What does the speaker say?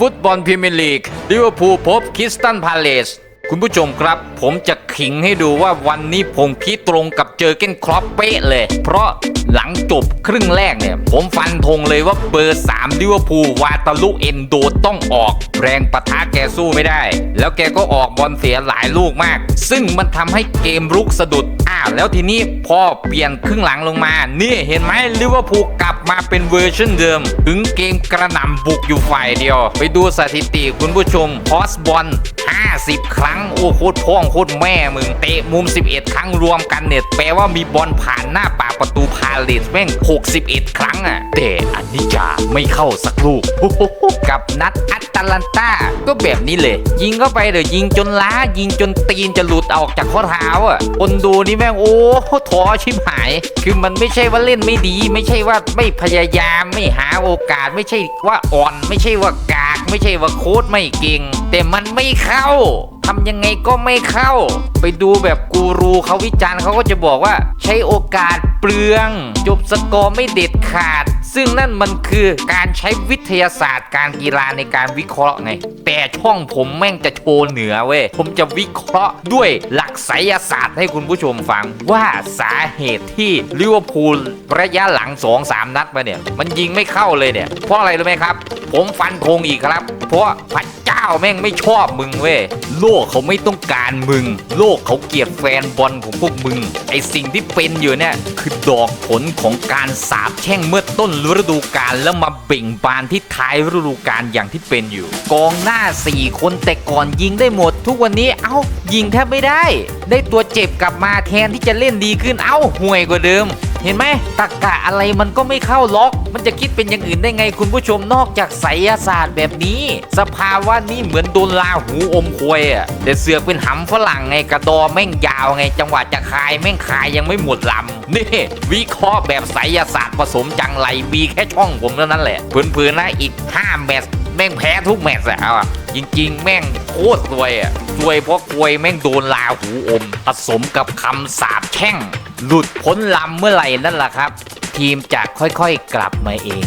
ฟุตบอลพรีเมียร์ลีกลิเวอร์พูลพบคริสตันพาเลส คุณผู้ชมครับ ผมจะขิงให้ดูว่าวันนี้ผมคิดตรงกับเจอเก้นครอปเป๊ะเลย เพราะ หลังจบครึ่งแรกเนี่ย ผมฟันธงเลยว่าเบอร์3ลิเวอร์พูลวาตาลุเอนโดต้องออก แรงปะทะแกสู้ไม่ได้ แล้วแกก็ออกบอลเสียหลายลูกมาก ซึ่งมันทำให้เกมรุกสะดุดอ้าวแล้วทีนี้พอเปลี่ยนครึ่งหลังลงมา นี่เห็นไหมลิเวอร์พูลกลับมาเป็นเวอร์ชันเดิม ถึงเกมกระหน่ำบุกอยู่ฝ่ายเดียว ไปดูสถิติคุณผู้ชมพอสบอล50 ครั้ง โอ้โคตรพ่องโคตรแม่มึงเตะมุม 11 ครั้งรวมกันเนี่ยแปลว่ามีบอลผ่านหน้าปากประตูพาเลสแม่ง 61 ครั้งอะแต่อันนี้จะไม่เข้าสักลูก กับนัดอัตแลนตาก็แบบนี้เลย ยิงเข้าไปเดี๋ยวยิงจนล้า ยิงจนตีนจะหลุดออกจากข้อเท้าอะคนดูนี่แม่งโอ้ท้อชิบหาย คือมันไม่ใช่ว่าเล่นไม่ดี ไม่ใช่ว่าไม่พยายามไม่หาโอกาสไม่ใช่ว่าอ่อน ไม่ใช่ว่ากาก ไม่ใช่ว่าโค้ดไม่เก่ง แต่มันไม่เข้า ทำยังไงก็ไม่เข้า ไปดูแบบกูรูเขาวิจารณ์เขาก็จะบอกว่า ใช้โอกาสเปลือง จบสกอร์ไม่เด็ดขาด ซึ่งนั่นมันคือการใช้วิทยาศาสตร์การกีฬาในการวิเคราะห์ไง แต่ช่องผมแม่งจะโชว์เหนือเว้ย ผมจะวิเคราะห์ด้วยหลักไสยศาสตร์ให้คุณผู้ชมฟัง ว่าสาเหตุที่ลิเวอร์พูลระยะหลัง 2-3 นัดมาเนี่ย มันยิงไม่เข้าเลยเนี่ยเพราะอะไรรู้ไหมครับ ผมฟันธงอีกครับ เพราะพระเจ้าแม่งไม่ชอบมึงเว้ยโลกเขาไม่ต้องการมึง โลกเขาเกลียดแฟนบอลของพวกมึง ไอสิ่งที่เป็นอยู่เนี่ยคือดอกผลของการสาบแช่งเมื่อต้นฤดูกาลแล้วมาเบ่งบานที่ท้ายฤดูกาลอย่างที่เป็นอยู่ กองหน้า 4 คนแต่ก่อนยิงได้หมด ทุกวันนี้เอ้ายิงแทบไม่ได้ ได้ตัวเจ็บกลับมาแทนที่จะเล่นดีขึ้นเอ้าห่วยกว่าเดิม เห็นไหมตะกะอะไรมันก็ไม่เข้าล็อก มันจะคิดเป็นอย่างอื่นได้ไงคุณผู้ชมนอกจากไสยศาสตร์แบบนี้ สภาวะนี้เหมือนโดนลาหูอมควยอะแต่เสือกเป็นหำฝรั่งไงกระดอแม่งยาวไง จังหวะจะคายแม่งคายยังไม่หมดลำนี่วิเคราะห์แบบไสยศาสตร์ผสมจังไรมีแค่ช่องผมเท่านั้นแหละเพื่อนๆนะอีก5แมตช์แม่งแพ้ทุกแมตช์อะจริง ๆ แม่งโคตรซวยอะ ซวยเพราะควยแม่งโดนลาหูอม ผสมกับคำสาปแช่ง หลุดพ้นลำเมื่อไหร่นั่นแหละครับ ทีมจะค่อยๆกลับมาเอง